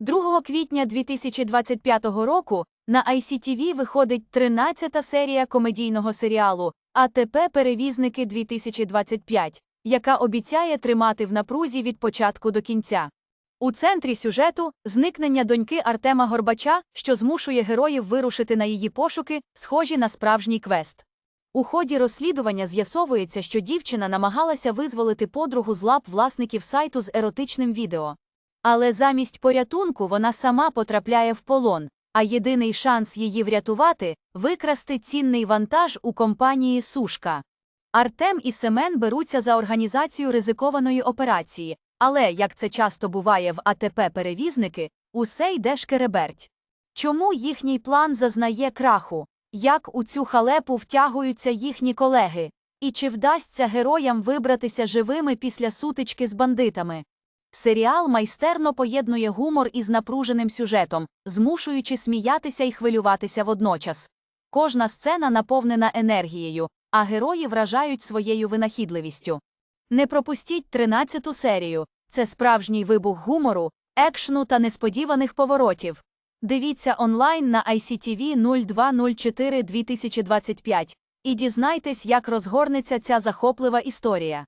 2 квітня 2025 року на ICTV виходить 13-та серія комедійного серіалу АТП Перевізники 2025, яка обіцяє тримати в напрузі від початку до кінця. У центрі сюжету зникнення доньки Артема Горбача, що змушує героїв вирушити на її пошуки, схожі на справжній квест. У ході розслідування з'ясовується, що дівчина намагалася визволити подругу з лап власників сайту з еротичним відео. Але замість порятунку вона сама потрапляє в полон, а єдиний шанс її врятувати викрасти цінний вантаж у компанії Сушка. Артем і Семен беруться за організацію ризикованої операції, але, як це часто буває в АТП перевізники, усе йде шкереберть. Чому їхній план зазнає краху? Як у цю халепу втягуються їхні колеги? І чи вдасться героям вибратися живими після сутички з бандитами? Серіал майстерно поєднує гумор із напруженим сюжетом, змушуючи сміятися і хвилюватися водночас. Кожна сцена наповнена енергією, а герої вражають своєю винахідливістю. Не пропустіть 13-ту серію це справжній вибух гумору, екшну та несподіваних поворотів. Дивіться онлайн на ICTV 0204 2025 і дізнайтесь, як розгорнеться ця захоплива історія.